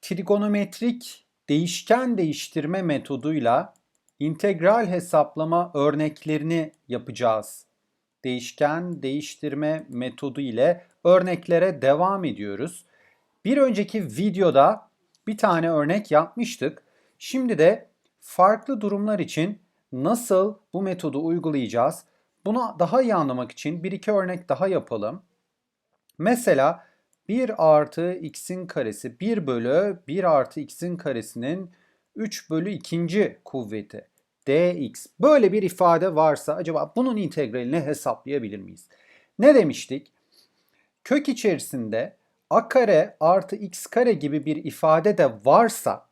Trigonometrik değişken değiştirme metoduyla integral hesaplama örneklerini yapacağız. Değişken değiştirme metodu ile örneklere devam ediyoruz. Bir önceki videoda bir tane örnek yapmıştık. Şimdi de farklı durumlar için nasıl bu metodu uygulayacağız? Bunu daha iyi anlamak için bir iki örnek daha yapalım. Mesela 1 artı x'in karesi 1 bölü 1 artı x'in karesinin 3 bölü 2. kuvveti dx. Böyle bir ifade varsa acaba bunun integralini hesaplayabilir miyiz? Ne demiştik? Kök içerisinde a kare artı x kare gibi bir ifade de varsa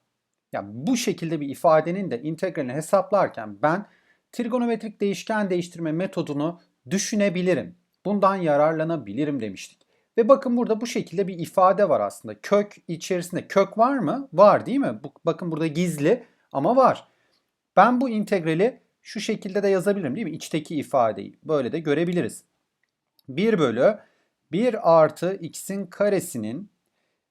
yani bu şekilde bir ifadenin de integralini hesaplarken ben trigonometrik değişken değiştirme metodunu düşünebilirim. Bundan yararlanabilirim demiştik. Ve bakın burada bu şekilde bir ifade var aslında. Kök içerisinde kök var mı? Var değil mi? Bakın burada gizli ama var. Ben bu integrali şu şekilde de yazabilirim değil mi? İçteki ifadeyi böyle de görebiliriz. 1 bölü 1 artı x'in karesinin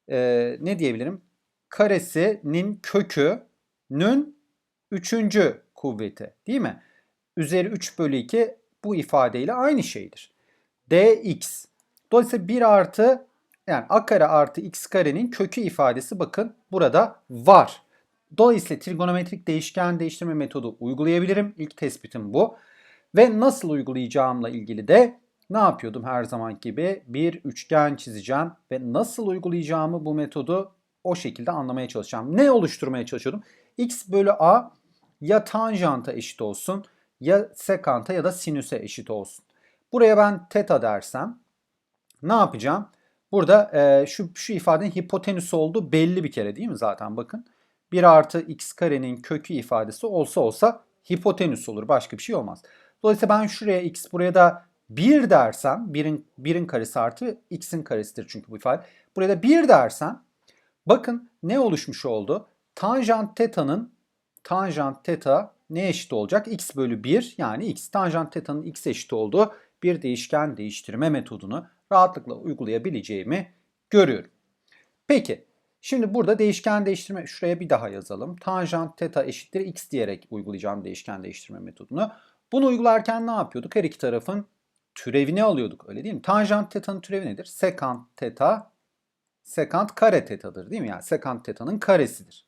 e, ne diyebilirim? Karesinin kökünün üçüncü kuvveti değil mi? Üzeri 3 bölü 2 bu ifadeyle aynı şeydir. dx. Dolayısıyla 1 artı yani a kare artı x karenin kökü ifadesi bakın burada var. Dolayısıyla trigonometrik değişken değiştirme metodu uygulayabilirim. İlk tespitim bu. Ve nasıl uygulayacağımla ilgili de ne yapıyordum her zaman gibi? Bir üçgen çizeceğim ve nasıl uygulayacağımı bu metodu o şekilde anlamaya çalışacağım. Ne oluşturmaya çalışıyordum? x bölü a ya tanjanta eşit olsun ya sekanta ya da sinüse eşit olsun. Buraya ben teta dersem ne yapacağım? Burada e, şu, şu ifadenin hipotenüs olduğu belli bir kere değil mi zaten bakın. 1 artı x karenin kökü ifadesi olsa olsa hipotenüs olur. Başka bir şey olmaz. Dolayısıyla ben şuraya x buraya da 1 dersem 1'in 1'in karesi artı x'in karesidir çünkü bu ifade. Buraya da 1 dersem bakın ne oluşmuş oldu? Tanjant teta'nın tanjant teta ne eşit olacak? x bölü 1 yani x. Tanjant teta'nın x eşit olduğu bir değişken değiştirme metodunu rahatlıkla uygulayabileceğimi görüyorum. Peki şimdi burada değişken değiştirme şuraya bir daha yazalım. Tanjant teta eşittir x diyerek uygulayacağım değişken değiştirme metodunu. Bunu uygularken ne yapıyorduk? Her iki tarafın türevini alıyorduk öyle değil mi? Tanjant teta'nın türevi nedir? Sekant teta sekant kare tetadır değil mi? Yani sekant teta'nın karesidir.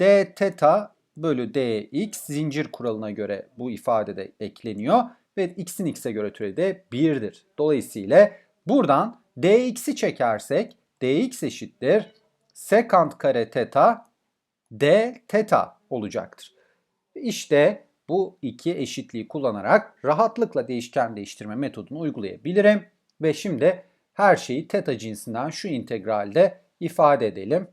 d teta bölü dx zincir kuralına göre bu ifade de ekleniyor ve x'in x'e göre türevi de 1'dir. Dolayısıyla buradan dx'i çekersek dx eşittir sekant kare teta d teta olacaktır. İşte bu iki eşitliği kullanarak rahatlıkla değişken değiştirme metodunu uygulayabilirim. Ve şimdi her şeyi teta cinsinden şu integralde ifade edelim.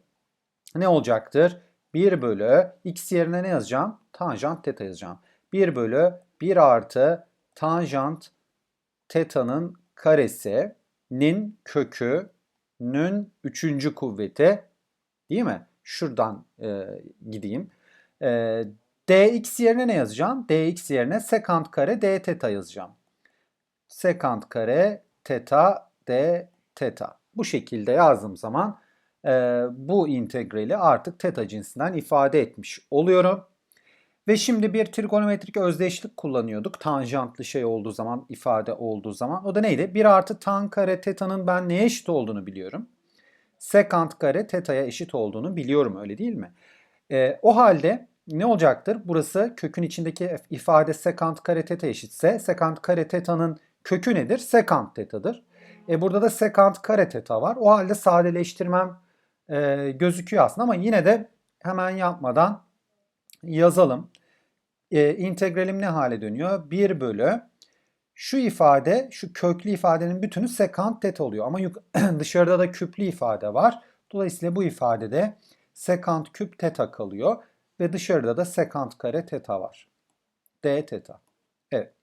Ne olacaktır? 1 bölü x yerine ne yazacağım? Tanjant teta yazacağım. 1 bölü 1 artı tanjant teta'nın karesinin kökünün üçüncü kuvveti değil mi? Şuradan e, gideyim. E, dx yerine ne yazacağım? dx yerine sekant kare d teta yazacağım. Sekant kare teta d teta. Bu şekilde yazdığım zaman e, bu integrali artık teta cinsinden ifade etmiş oluyorum. Ve şimdi bir trigonometrik özdeşlik kullanıyorduk. Tanjantlı şey olduğu zaman, ifade olduğu zaman. O da neydi? 1 artı tan kare teta'nın ben neye eşit olduğunu biliyorum. Sekant kare teta'ya eşit olduğunu biliyorum öyle değil mi? E, o halde ne olacaktır? Burası kökün içindeki ifade sekant kare teta eşitse sekant kare teta'nın kökü nedir? Sekant tetadır. E, burada da sekant kare teta var. O halde sadeleştirmem e, gözüküyor aslında ama yine de hemen yapmadan yazalım. E, integralim ne hale dönüyor? 1 bölü şu ifade, şu köklü ifadenin bütünü sekant teta oluyor. Ama dışarıda da küplü ifade var. Dolayısıyla bu ifadede sekant küp teta kalıyor. Ve dışarıda da sekant kare teta var. D teta. Evet.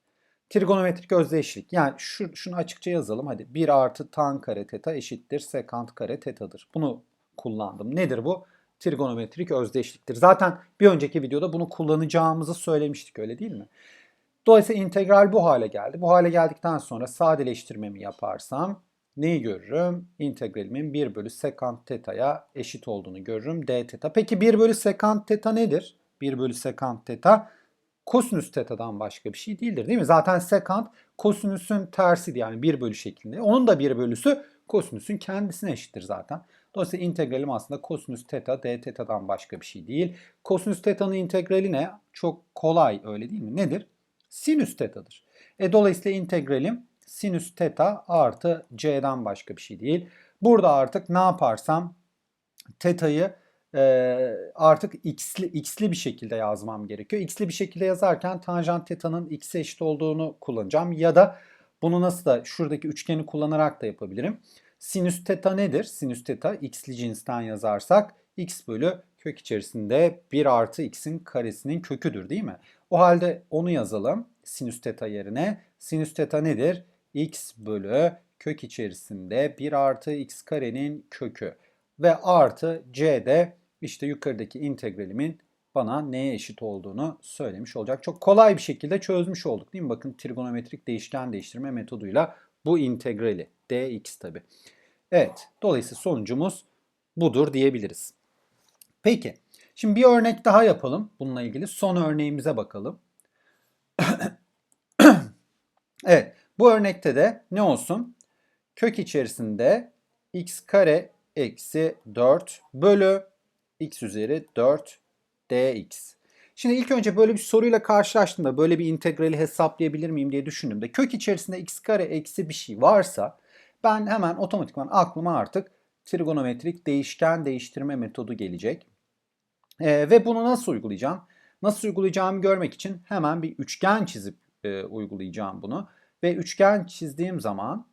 Trigonometrik özdeşlik. Yani şu, şunu açıkça yazalım. Hadi 1 artı tan kare teta eşittir sekant kare tetadır. Bunu kullandım. Nedir bu? Trigonometrik özdeşliktir. Zaten bir önceki videoda bunu kullanacağımızı söylemiştik öyle değil mi? Dolayısıyla integral bu hale geldi. Bu hale geldikten sonra sadeleştirmemi yaparsam neyi görürüm? İntegralimin 1 bölü sekant teta'ya eşit olduğunu görürüm. d teta. Peki 1 bölü sekant teta nedir? 1 bölü sekant teta kosinüs teta'dan başka bir şey değildir değil mi? Zaten sekant kosinüsün tersiydi yani 1 bölü şeklinde. Onun da 1 bölüsü kosinüsün kendisine eşittir zaten. Dolayısıyla integralim aslında kosinüs teta d teta'dan başka bir şey değil. Kosinüs teta'nın integrali ne? Çok kolay öyle değil mi? Nedir? Sinüs teta'dır. E, dolayısıyla integralim sinüs teta artı c'den başka bir şey değil. Burada artık ne yaparsam teta'yı e, artık x'li, x'li bir şekilde yazmam gerekiyor. X'li bir şekilde yazarken tanjant teta'nın x'e eşit olduğunu kullanacağım. Ya da bunu nasıl da şuradaki üçgeni kullanarak da yapabilirim. Sinüs teta nedir? Sinüs teta x'li cinsten yazarsak x bölü kök içerisinde 1 artı x'in karesinin köküdür değil mi? O halde onu yazalım sinüs teta yerine. Sinüs teta nedir? x bölü kök içerisinde 1 artı x karenin kökü. Ve artı c de işte yukarıdaki integralimin bana neye eşit olduğunu söylemiş olacak. Çok kolay bir şekilde çözmüş olduk değil mi? Bakın trigonometrik değişken değiştirme metoduyla bu integrali dx tabi. Evet, dolayısıyla sonucumuz budur diyebiliriz. Peki, şimdi bir örnek daha yapalım bununla ilgili. Son örneğimize bakalım. evet, bu örnekte de ne olsun? Kök içerisinde x kare eksi 4 bölü x üzeri 4 dx. Şimdi ilk önce böyle bir soruyla karşılaştığımda böyle bir integrali hesaplayabilir miyim diye düşündüğümde kök içerisinde x kare eksi bir şey varsa ben hemen otomatikman aklıma artık trigonometrik değişken değiştirme metodu gelecek. Ee, ve bunu nasıl uygulayacağım? Nasıl uygulayacağımı görmek için hemen bir üçgen çizip e, uygulayacağım bunu. Ve üçgen çizdiğim zaman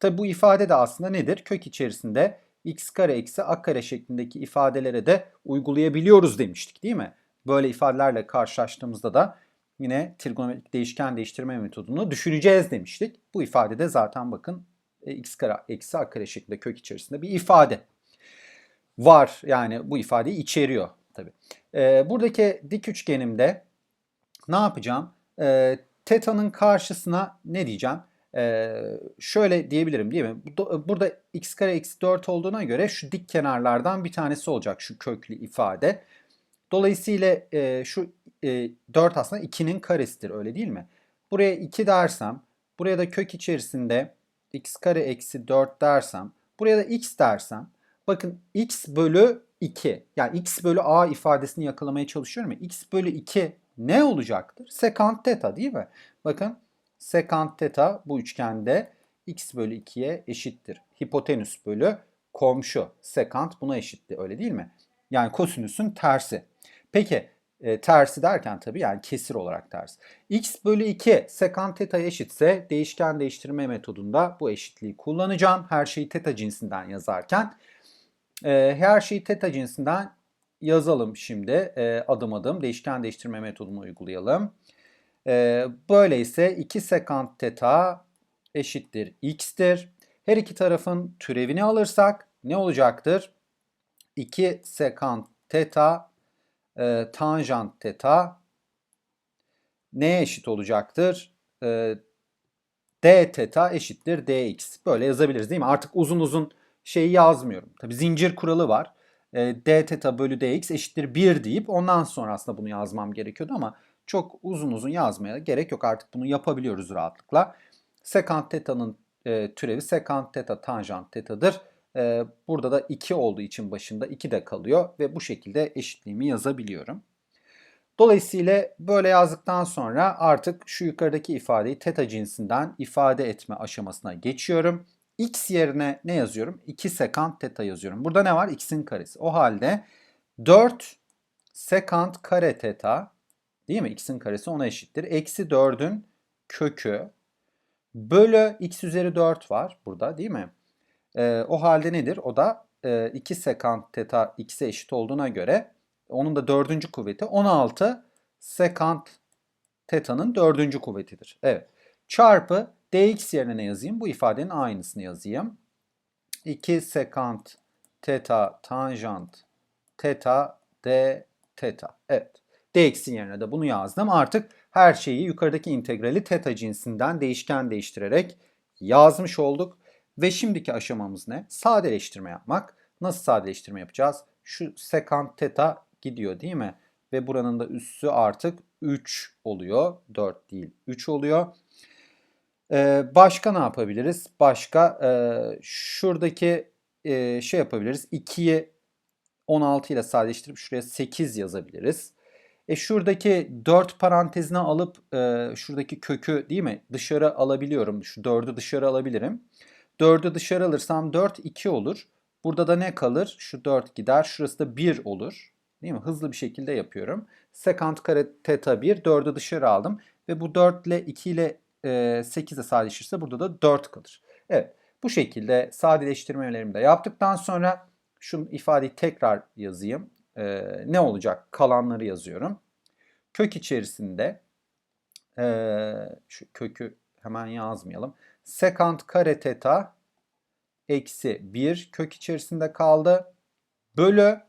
tabi bu ifade de aslında nedir? Kök içerisinde x kare eksi a kare şeklindeki ifadelere de uygulayabiliyoruz demiştik değil mi? Böyle ifadelerle karşılaştığımızda da yine trigonometrik değişken değiştirme metodunu düşüneceğiz demiştik. Bu ifadede zaten bakın e, x kare eksi a kare şeklinde kök içerisinde bir ifade var. Yani bu ifadeyi içeriyor tabii. Ee, buradaki dik üçgenimde ne yapacağım? Ee, teta'nın karşısına ne diyeceğim? Ee, şöyle diyebilirim değil mi? Burada x kare eksi 4 olduğuna göre şu dik kenarlardan bir tanesi olacak şu köklü ifade. Dolayısıyla e, şu e, 4 aslında 2'nin karesidir öyle değil mi? Buraya 2 dersem, buraya da kök içerisinde x kare eksi 4 dersem, buraya da x dersem, bakın x bölü 2, yani x bölü a ifadesini yakalamaya çalışıyorum ya, x bölü 2 ne olacaktır? Sekant teta değil mi? Bakın sekant teta bu üçgende x bölü 2'ye eşittir. Hipotenüs bölü komşu sekant buna eşitti öyle değil mi? Yani kosinüsün tersi. Peki e, tersi derken tabii yani kesir olarak ters. x bölü 2 sekant teta eşitse değişken değiştirme metodunda bu eşitliği kullanacağım. Her şeyi teta cinsinden yazarken. E, her şeyi teta cinsinden yazalım şimdi e, adım adım değişken değiştirme metodunu uygulayalım. E, böyleyse 2 sekant teta eşittir x'tir. Her iki tarafın türevini alırsak ne olacaktır? 2 sekant teta e, tanjant teta neye eşit olacaktır? E, d teta eşittir dx. Böyle yazabiliriz değil mi? Artık uzun uzun şeyi yazmıyorum. Tabi zincir kuralı var. E, d teta bölü dx eşittir 1 deyip ondan sonra aslında bunu yazmam gerekiyordu ama çok uzun uzun yazmaya gerek yok. Artık bunu yapabiliyoruz rahatlıkla. Sekant teta'nın e, türevi sekant teta tanjant tetadır. E, burada da 2 olduğu için başında 2 de kalıyor ve bu şekilde eşitliğimi yazabiliyorum. Dolayısıyla böyle yazdıktan sonra artık şu yukarıdaki ifadeyi teta cinsinden ifade etme aşamasına geçiyorum. x yerine ne yazıyorum? 2 sekant teta yazıyorum. Burada ne var? x'in karesi. O halde 4 sekant kare teta değil mi? x'in karesi ona eşittir. Eksi 4'ün kökü bölü x üzeri 4 var burada değil mi? E, o halde nedir? O da e, 2 sekant teta x'e eşit olduğuna göre onun da dördüncü kuvveti 16 sekant teta'nın dördüncü kuvvetidir. Evet. Çarpı dx yerine ne yazayım? Bu ifadenin aynısını yazayım. 2 sekant teta tanjant teta d teta. Evet. dx'in yerine de bunu yazdım. Artık her şeyi yukarıdaki integrali teta cinsinden değişken değiştirerek yazmış olduk. Ve şimdiki aşamamız ne? Sadeleştirme yapmak. Nasıl sadeleştirme yapacağız? Şu sekant teta gidiyor değil mi? Ve buranın da üssü artık 3 oluyor. 4 değil 3 oluyor. Ee, başka ne yapabiliriz? Başka e, şuradaki e, şey yapabiliriz. 2'yi 16 ile sadeleştirip şuraya 8 yazabiliriz. E şuradaki 4 parantezine alıp e, şuradaki kökü değil mi dışarı alabiliyorum. Şu 4'ü dışarı alabilirim. 4'ü dışarı alırsam 4 2 olur. Burada da ne kalır? Şu 4 gider. Şurası da 1 olur. Değil mi? Hızlı bir şekilde yapıyorum. Sekant kare teta 1. 4'ü dışarı aldım. Ve bu 4 ile 2 ile e, 8'e sadeleşirse burada da 4 kalır. Evet. Bu şekilde sadeleştirmelerimi de yaptıktan sonra şu ifadeyi tekrar yazayım. E, ne olacak? Kalanları yazıyorum. Kök içerisinde e, şu kökü hemen yazmayalım. Sekant kare teta eksi 1 kök içerisinde kaldı. Bölü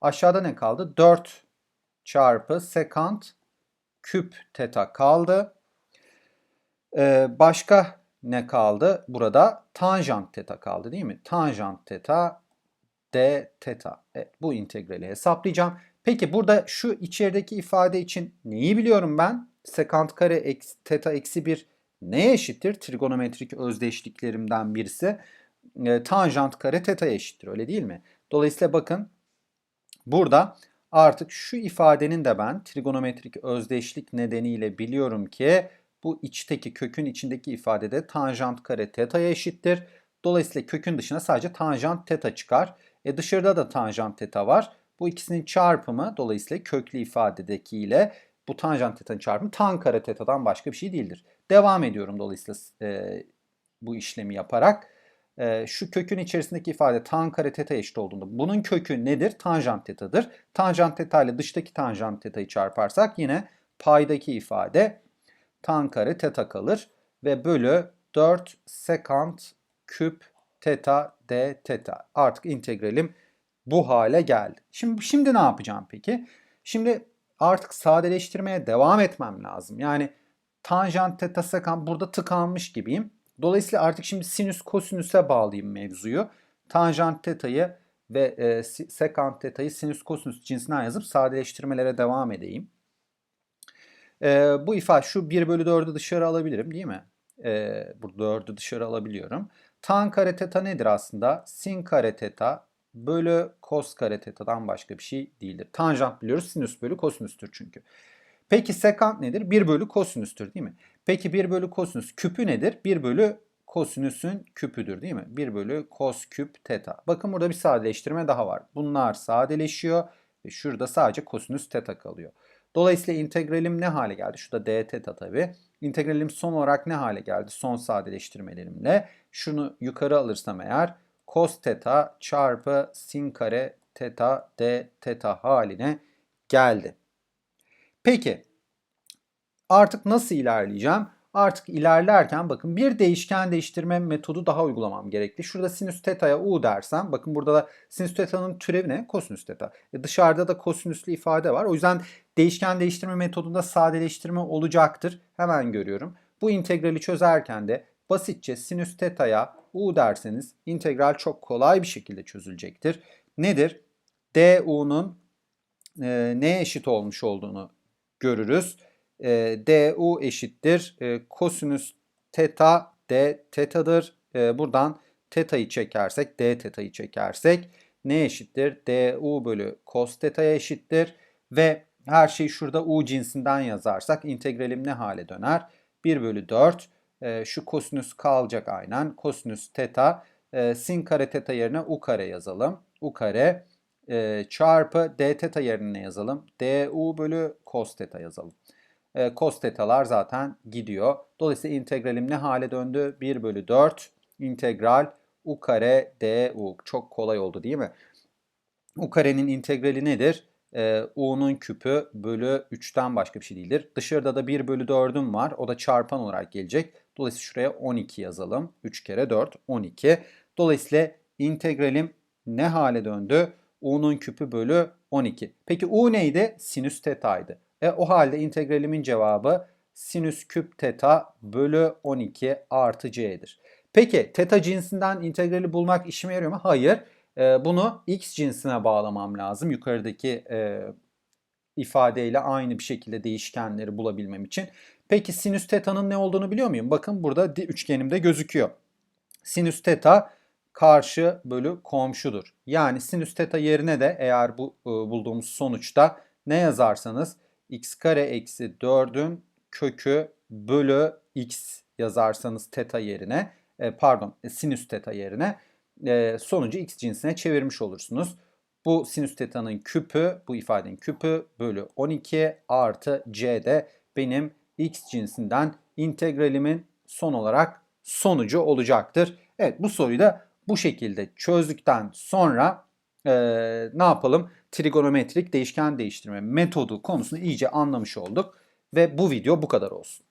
aşağıda ne kaldı? 4 çarpı sekant küp teta kaldı. Ee, başka ne kaldı? Burada tanjant teta kaldı değil mi? Tanjant teta d teta. Evet, bu integrali hesaplayacağım. Peki burada şu içerideki ifade için neyi biliyorum ben? Sekant kare eksi, teta eksi 1 neye eşittir? Trigonometrik özdeşliklerimden birisi. E, tanjant kare teta'ya eşittir öyle değil mi? Dolayısıyla bakın burada artık şu ifadenin de ben trigonometrik özdeşlik nedeniyle biliyorum ki bu içteki kökün içindeki ifadede tanjant kare teta'ya eşittir. Dolayısıyla kökün dışına sadece tanjant teta çıkar. E dışarıda da tanjant teta var. Bu ikisinin çarpımı dolayısıyla köklü ifadedeki ile bu tanjant teta'nın çarpımı tan kare teta'dan başka bir şey değildir. Devam ediyorum dolayısıyla e, bu işlemi yaparak. E, şu kökün içerisindeki ifade tan kare teta eşit olduğunda bunun kökü nedir? Tanjant tetadır. Tanjant teta ile dıştaki tanjant teta'yı çarparsak yine paydaki ifade tan kare teta kalır ve bölü 4 sekant küp teta d teta. Artık integralim bu hale geldi. Şimdi şimdi ne yapacağım peki? Şimdi artık sadeleştirmeye devam etmem lazım. Yani tanjant teta sekant burada tıkanmış gibiyim. Dolayısıyla artık şimdi sinüs kosinüse bağlayayım mevzuyu. Tanjant teta'yı ve e, sekant teta'yı sinüs kosinüs cinsinden yazıp sadeleştirmelere devam edeyim. E, bu ifade şu 1 bölü 4'ü dışarı alabilirim değil mi? E, burada 4'ü dışarı alabiliyorum. Tan kare teta nedir aslında? Sin kare teta bölü kos kare teta'dan başka bir şey değildir. Tanjant biliyoruz sinüs bölü kosinüstür çünkü. Peki sekant nedir? 1 bölü kosinüstür değil mi? Peki 1 bölü kosinüs küpü nedir? 1 bölü kosinüsün küpüdür değil mi? 1 bölü kos küp teta. Bakın burada bir sadeleştirme daha var. Bunlar sadeleşiyor ve şurada sadece kosinüs teta kalıyor. Dolayısıyla integralim ne hale geldi? Şurada d teta tabi. İntegralim son olarak ne hale geldi? Son sadeleştirmelerimle. Şunu yukarı alırsam eğer cos teta çarpı sin kare teta d teta haline geldi. Peki artık nasıl ilerleyeceğim? Artık ilerlerken bakın bir değişken değiştirme metodu daha uygulamam gerekli. Şurada sinüs teta'ya u dersem bakın burada da sinüs teta'nın türevi ne? Kosinüs teta. E dışarıda da kosinüslü ifade var. O yüzden değişken değiştirme metodunda sadeleştirme olacaktır. Hemen görüyorum. Bu integrali çözerken de basitçe sinüs teta'ya u derseniz integral çok kolay bir şekilde çözülecektir. Nedir? du'nun e, neye eşit olmuş olduğunu görürüz. E, du eşittir. E, kosinüs teta d tetadır. E, buradan teta'yı çekersek, d teta'yı çekersek ne eşittir? du bölü cos teta'ya eşittir. Ve her şeyi şurada u cinsinden yazarsak integralim ne hale döner? 1 bölü 4 e, şu kosinüs kalacak aynen. Kosinüs teta e, sin kare teta yerine u kare yazalım. u kare e, çarpı d teta yerine yazalım? du bölü cos teta yazalım. E, cos tetalar zaten gidiyor. Dolayısıyla integralim ne hale döndü? 1 bölü 4 integral u kare du. Çok kolay oldu değil mi? u karenin integrali nedir? e, u'nun küpü bölü 3'ten başka bir şey değildir. Dışarıda da 1 bölü 4'üm var. O da çarpan olarak gelecek. Dolayısıyla şuraya 12 yazalım. 3 kere 4 12. Dolayısıyla integralim ne hale döndü? U'nun küpü bölü 12. Peki u neydi? Sinüs teta'ydı. E, o halde integralimin cevabı sinüs küp teta bölü 12 artı c'dir. Peki teta cinsinden integrali bulmak işime yarıyor mu? Hayır. Ee, bunu x cinsine bağlamam lazım. Yukarıdaki e, ifadeyle aynı bir şekilde değişkenleri bulabilmem için. Peki sinüs teta'nın ne olduğunu biliyor muyum? Bakın burada üçgenimde gözüküyor. Sinüs teta karşı bölü komşudur. Yani sinüs teta yerine de eğer bu e, bulduğumuz sonuçta ne yazarsanız x kare eksi 4'ün kökü bölü x yazarsanız teta yerine e, pardon e, sinüs teta yerine e, sonucu x cinsine çevirmiş olursunuz. Bu sinüs teta'nın küpü, bu ifadenin küpü bölü 12 artı c de benim x cinsinden integralimin son olarak sonucu olacaktır. Evet bu soruyu da bu şekilde çözdükten sonra e, ne yapalım? Trigonometrik değişken değiştirme metodu konusunu iyice anlamış olduk ve bu video bu kadar olsun.